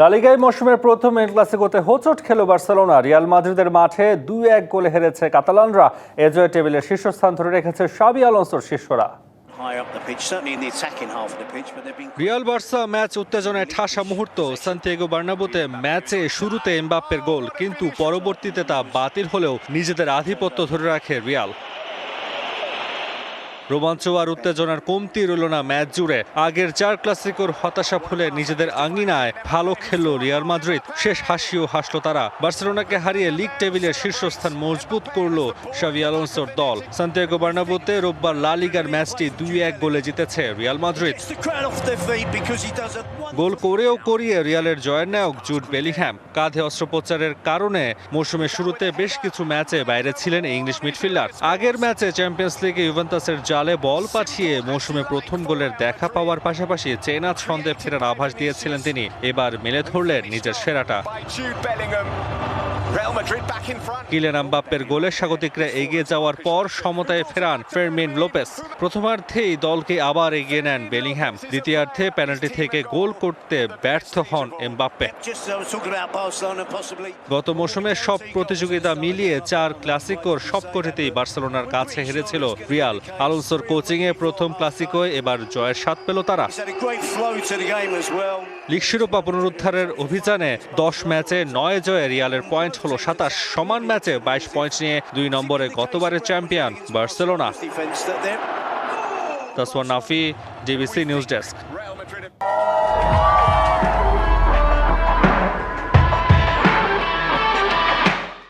লালিগাই মৌসুমের প্রথম এল ক্লাসিকোতে হোঁচট খেল বার্সেলোনা। রিয়াল মাদ্রিদের মাঠে দুই এক গোলে হেরেছে কাতালানরা। এ জয়ে টেবিলের শীর্ষস্থান ধরে রেখেছে সাবি আলোনসোর শিষ্যরা। রিয়াল বার্সা ম্যাচ উত্তেজনায় ঠাসা মুহূর্ত। সান্তিয়াগো বার্নাবুতে ম্যাচে শুরুতে এমবাপ্পের গোল কিন্তু পরবর্তীতে তা বাতিল হলেও নিজেদের আধিপত্য ধরে রাখে রিয়াল। রোমাঞ্চ আর উত্তেজনার কমতি রইল না ম্যাচ জুড়ে। আগের চার ক্লাসিকোর হতাশা ফুলে নিজেদের আঙ্গিনায় ভালো খেললো রিয়াল মাদ্রিদ। শেষ হাসিও হাসলো তারা। বার্সেলোনাকে হারিয়ে লিগ টেবিলের শীর্ষস্থান মজবুত করল শাভি আলোনসোর দল। সান্তিয়াগো বার্নাবুতে রোববার লা লিগার ম্যাচটি দুই এক গোলে জিতেছে রিয়াল মাদ্রিদ। গোল করেও করিয়ে রিয়ালের জয়ের নায়ক জুড বেলিংহ্যাম কাঁধে অস্ত্রোপচারের কারণে মৌসুমের শুরুতে বেশ কিছু ম্যাচে বাইরে ছিলেন ইংলিশ মিডফিল্ডার। আগের ম্যাচে চ্যাম্পিয়ন্স লিগে ইউভেন্টাসের জালে বল পাঠিয়ে মৌসুমে প্রথম গোলের দেখা পাওয়ার পাশাপাশি চেনা ছন্দে ফেরার আভাস দিয়েছিলেন তিনি। এবার মেলে ধরলেন নিজের সেরাটা. কিলেন আম্বাপ্পের এগিয়ে যাওয়ার পর সমতায় ফেরান ফেরমিন লোপেস। প্রথমার্ধেই দলকে আবার এগিয়ে নেন বেলিংহ্যাম দ্বিতীয়ার্ধে পেনাল্টি থেকে গোল করতে ব্যর্থ হন এমবাপ্পে। গত মৌসুমে সব প্রতিযোগিতা মিলিয়ে চার ক্লাসিকোর সবকটিতেই বার্সেলোনার কাছে হেরেছিল রিয়াল। আলোনসোর কোচিংয়ে প্রথম ক্লাসিকোয় এবার জয়ের স্বাদ পেল তারা। লিগ শিরোপা পুনরুদ্ধারের অভিযানে দশ ম্যাচে নয় জয়ে রিয়ালের পয়েন্ট হলো সাতাশ। সমান ম্যাচে বাইশ পয়েন্ট নিয়ে দুই নম্বরে গতবারের champion Barcelona. Taswan Nafi DBC news desk.